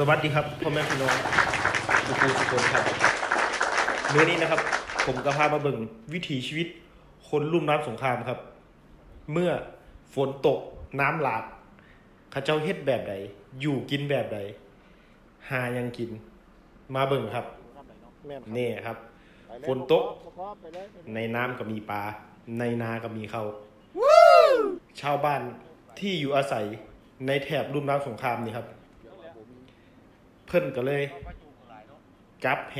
สวัสดีครับพ่อแม่พี่น้องทุกคนทุกคนครับมื้อนี้นะครับ ผมก็พามาเบิ่งวิถีชีวิต คนลุ่มน้ำสงครามครับ เมื่อฝนตกน้ำหลากเขาเจ้าเฮ็ดแบบใดอยู่กินแบบใดหายังกิน มาเบิ่งครับ นี่ครับ ฝนตก ในน้ำก็มีปลาในนาก็มีเขาชาวบ้านที่อยู่อาศัยในแถบลุ่มน้ำสงครามนี่ครับเพิ่นก็เลย จับแห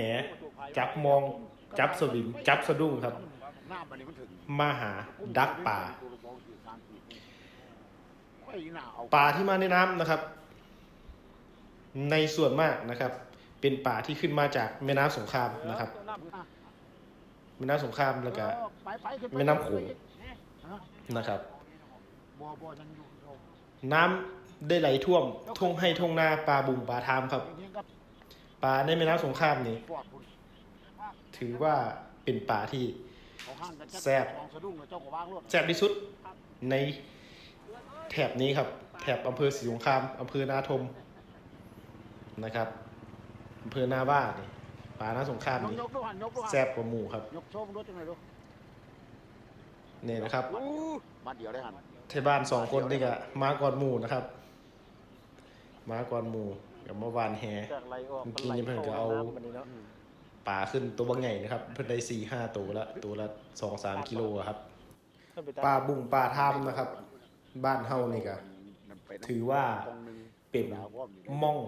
จับมอง จับสวิงจับสะดุ้งครับ มาหาดักป่าป่าที่มาในน้ำนะครับ ในส่วนมากนะครับ เป็นป่าที่ขึ้นมาจากแม่น้ำสงครามนะครับแม่น้ำสงครามแล้วก็แม่น้ำโขงนะครับ น้ำ ได้ไหลท่วมทุ่งให้ทุ่งนาปลาบุงปลาทามครับป่าในแม่น้ำสงครามนี่ถือว่าเป็นป่าที่แซ่บแซ่บที่สุดในแถบนี้ครับ แถบอำเภอศรีสงครามอำเภอนาทมนะครับอำเภอนาบ้านี่ป่านาสงครามนี่แซ่บกว่าหมูครับยกโชว์รถจังเลยดูนี่นะครับมาเดี๋ยวได้หันที่บ้านสองคนนี่ก็มาก่อนหมูนะครับ มาก่อนหมูกับเมื่อวานแฮจากไหลออกเมื่อกี้นี่เพิ่นก็เอามันนี้เนาะป่าขึ้นตัวบางใหญ่นะครับ เพิ่นได้สี่ห้าตัวละตัวละสองสามกิโลอะครับขึ้นไปปลาบุงปลาทามนะครับ บ้านเฮานี่ก็ถือว่าเป็นม่อง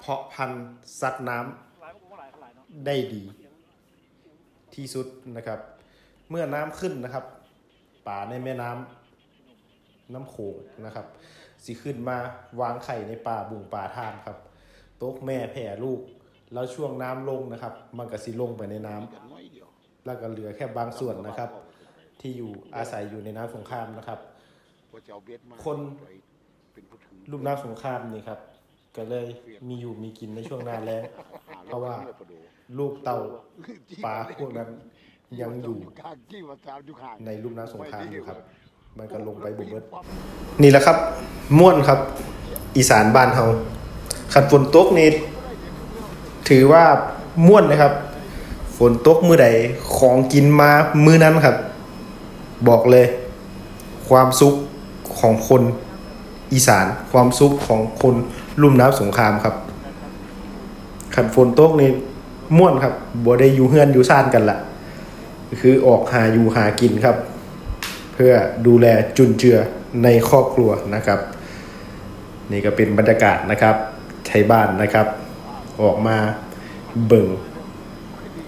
เพาะพันธุ์สัตว์น้ำหลายมันก็หลายหลายเนาะได้ดี ที่สุดนะครับ เมื่อน้ำขึ้นนะครับ ป่าในแม่น้ำ น้ำโขงนะครับสิขึ้นมาวางไข่ในป่าบุงป่าทานครับตกแม่แผ่ลูก แล้วช่วงน้ำลงนะครับ มันก็สิลงไปในน้ำแล้วก็เหลือแค่บางส่วนนะครับ ที่อยู่อาศัยอยู่ในน้ำสงครามนะครับ คนลูกน้ำสงครามนี่ครับก็เลยมีอยู่มีกินในช่วงหน้าแล้งเพราะว่าลูกเต่าปลาพวกนั้นยังอยู่ในลุ่มน้ำสงครามอยู่ครับ มันก็ลงไปบุกเบิดนี่แหละครับ ม่วนครับ อีสานบ้านเฮาขันฝนตกนี่ถือว่าม่วนนะครับ ฝนตกมือใดของกินมามือนั้นครับ บอกเลย ความสุขของคนอีสานความสุขของคนลุ่มน้ำสงครามครับขันฝนตกนี่ม่วนครับบ่ได้อยู่เฮือนอยู่ซ่านกันละคือออกหาอยู่หากินครับ พื่อดูแลจุนเจือในครอบครัวนะครับ นี่ก็เป็นบรรยากาศนะครับไทยบ้านนะครับ ออกมาเบิ่ง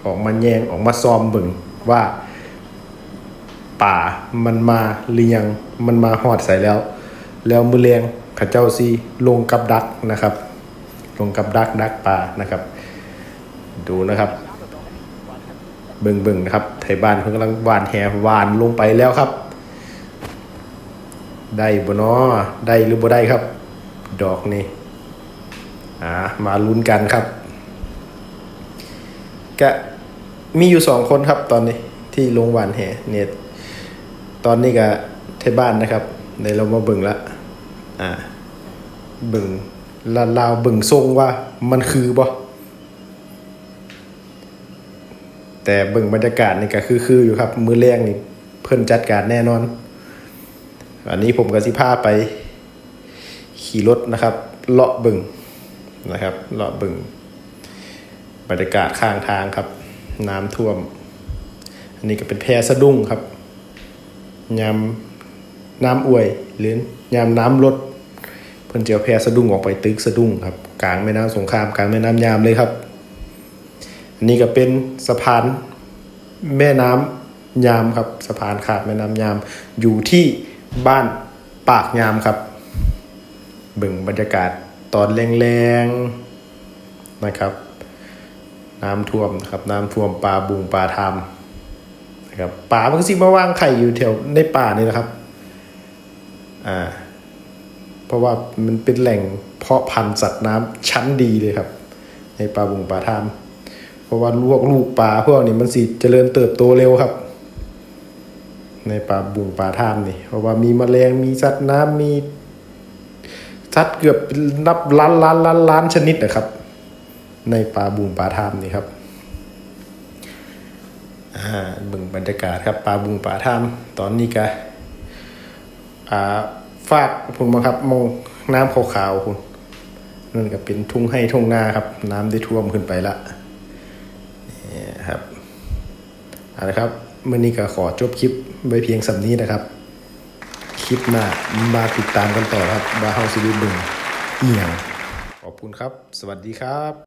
ออกมาแยงออกมาซ้อมเบิ่งว่า ป่ามันมาหรือยังมันมาหอดใส่แล้ว แล้วมือเลียงข้าเจ้าซีลงกับดักนะครับ ลงกับดักดักป่านะครับ ดูนะครับเบิ่งเบิ่งนะครับไทยบ้านเพิ่งกำลังหวานแหหวานลงไปแล้วครับ ได้บ่นอได้หรือบ่ได้ครับ ดอกนี่อ่ามาลุ้นกันครับก็มีอยู่สองคนครับตอนนี้ที่ลงหวานแห่เนี่ยตอนนี้ก็ไทยบ้านนะครับในเรามาเบิ่งละอ่าเบิ่งลาลาวเบิ่งทรงว่ามันคือบ่แต่เบิ่งบรรยากาศนี่ก็คือคืออยู่ครับ มือแรงนี่เพิ่นจัดการแน่นอน อันนี้ผมกับสิพาไป ขี่รถนะครับ เลาะบิ่งนะครับ เลาะบิ่งบรรยากาศข้างทางครับ น้ำท่วม อันนี้ก็เป็นแพสะดุ้งครับยามน้ำอวยหรือยามน้ำลดเพิ่นเจะเอาแพสะดุ้งออกไปตึกสะดุ้งครับ กลางแม่น้ำสงครามกลางแม่น้ำยามเลยครับ อันนี้ก็เป็นสะพานแม่น้ำยามครับสะพานขาดแม่น้ำยามอยู่ที่ บ้านปากยามครับบิ่งบรรยากาศตอนแรงๆนะครับ น้ำท่วมนะครับน้ำท่วมปลาบุงปลาทามนะครับปลามันก็สิมาวางไข่อยู่แถวในป่านี่นะครับอ่าเพราะว่ามันเป็นแหล่งเพาะพันธุ์สัตว์น้ำชั้นดีเลยครับ ในปลาบุงปลาทาม เพราะว่าลวกลูกปลาพวกนี้มันสิเจริญเติบโตเร็วครับ ในปลาบุงปลาท่ามนี่ เพราะว่ามีแมลงมีสัตว์น้ำมีสัตว์เกือบนับล้านล้านล้านล้านชนิดนะครับ ในป่าบุงป่าท่ามนี่ครับอ่าบิ่งบรรยากาศครับป่าบุงป่าท่ามตอนนี้ก็อ่าฟากพุ่นมาครับมองน้ำขาวๆพุ่นนั่นก็เป็นทุ่งให้ทุ่งนาครับ น้ำได้ท่วมขึ้นไปละนี่ครับเอาละครับ มื่อนี้ก็ขอจบคลิปไว้เพียงสำนี้นะครับ คลิปหน้ามาติดตามกันต่อครับบาเฮาซิลิบิ่งอียงขอบคุณครับ สวัสดีครับ